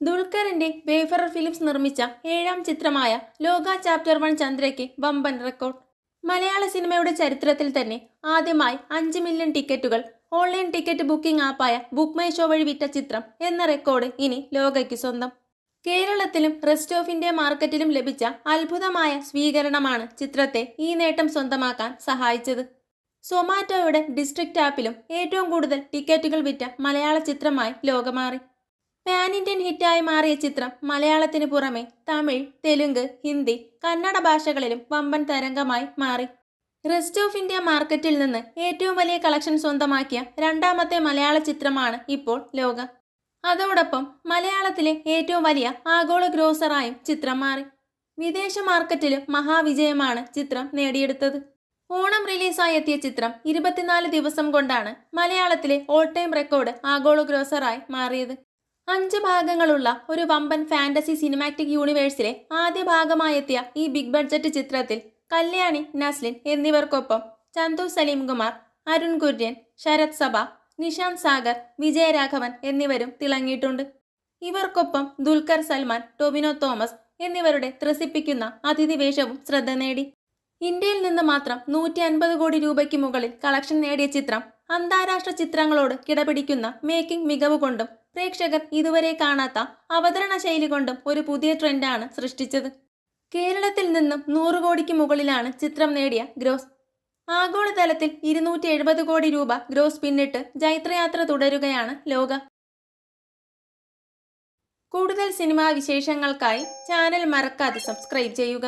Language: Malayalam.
ദുൽഖറിന്റെ വേഫറർ ഫിലിംസ് നിർമ്മിച്ച ഏഴാം ചിത്രമായ ലോക ചാപ്റ്റർ വൺ ചന്ദ്രയ്ക്ക് വമ്പൻ റെക്കോർഡ് മലയാള സിനിമയുടെ ചരിത്രത്തിൽ തന്നെ ആദ്യമായി അഞ്ച് മില്യൺ ടിക്കറ്റുകൾ ഓൺലൈൻ ടിക്കറ്റ് ബുക്കിംഗ് ആപ്പായ ബുക്ക് മൈ ഷോ വഴി വിറ്റ ചിത്രം എന്ന റെക്കോർഡ് ഇനി ലോകയ്ക്ക് സ്വന്തം. കേരളത്തിലും റെസ്റ്റ് ഓഫ് ഇന്ത്യ മാർക്കറ്റിലും ലഭിച്ച അത്ഭുതമായ സ്വീകരണമാണ് ചിത്രത്തെ ഈ നേട്ടം സ്വന്തമാക്കാൻ സഹായിച്ചത്. സൊമാറ്റോയുടെ ഡിസ്ട്രിക്റ്റ് ആപ്പിലും ഏറ്റവും കൂടുതൽ ടിക്കറ്റുകൾ വിറ്റ മലയാള ചിത്രമായി ലോകമാറി. പാൻ ഇന്ത്യൻ ഹിറ്റായി മാറിയ ചിത്രം മലയാളത്തിന് പുറമെ തമിഴ് തെലുങ്ക് ഹിന്ദി കന്നഡ ഭാഷകളിലും വമ്പൻ തരംഗമായി മാറി. റെസ്റ്റ് ഓഫ് ഇന്ത്യ മാർക്കറ്റിൽ നിന്ന് ഏറ്റവും വലിയ കളക്ഷൻ സ്വന്തമാക്കിയ രണ്ടാമത്തെ മലയാള ചിത്രമാണ് ഇപ്പോൾ ലോക. അതോടൊപ്പം മലയാളത്തിലെ ഏറ്റവും വലിയ ആഗോള ഗ്രോസറായും ചിത്രം മാറി. വിദേശ മാർക്കറ്റിലും മഹാവിജയമാണ് ചിത്രം നേടിയെടുത്തത്. ഓണം റിലീസായി എത്തിയ ചിത്രം ഇരുപത്തിനാല് ദിവസം കൊണ്ടാണ് മലയാളത്തിലെ ഓൾ ടൈം റെക്കോർഡ് ആഗോള ഗ്രോസറായി മാറിയത്. അഞ്ച് ഭാഗങ്ങളുള്ള ഒരു വമ്പൻ ഫാന്റസി സിനിമാറ്റിക് യൂണിവേഴ്സിലെ ആദ്യ ഭാഗമായെത്തിയ ഈ ബിഗ് ബഡ്ജറ്റ് ചിത്രത്തിൽ കല്യാണി നസ്ലിൻ എന്നിവർക്കൊപ്പം ചന്തു സലീംകുമാർ അരുൺ കുര്യൻ ശരത് സഭ നിഷാന്ത് സാഗർ വിജയരാഘവൻ എന്നിവരും തിളങ്ങിയിട്ടുണ്ട്. ഇവർക്കൊപ്പം ദുൽഖർ സൽമാൻ ടൊവിനോ തോമസ് എന്നിവരുടെ ത്രസിപ്പിക്കുന്ന അതിഥി വേഷവും ശ്രദ്ധ നേടി. ഇന്ത്യയിൽ നിന്ന് മാത്രം നൂറ്റി അൻപത് കോടി രൂപയ്ക്ക് മുകളിൽ കളക്ഷൻ നേടിയ ചിത്രം അന്താരാഷ്ട്ര ചിത്രങ്ങളോട് കിടപിടിക്കുന്ന മേക്കിംഗ് മികവ് കൊണ്ടും പ്രേക്ഷകർ ഇതുവരെ കാണാത്ത അവതരണ ശൈലി കൊണ്ടും ഒരു പുതിയ ട്രെൻഡാണ് സൃഷ്ടിച്ചത്. കേരളത്തിൽ നിന്നും നൂറ് കോടിക്ക് മുകളിലാണ് ചിത്രം നേടിയ ഗ്രോസ്. ആഗോളതലത്തിൽ ഇരുന്നൂറ്റി എഴുപത് കോടി രൂപ ഗ്രോസ് പിന്നിട്ട് ജൈത്രയാത്ര തുടരുകയാണ് ലോക. കൂടുതൽ സിനിമാ വിശേഷങ്ങൾക്കായി ചാനൽ മറക്കാതെ സബ്സ്ക്രൈബ് ചെയ്യുക.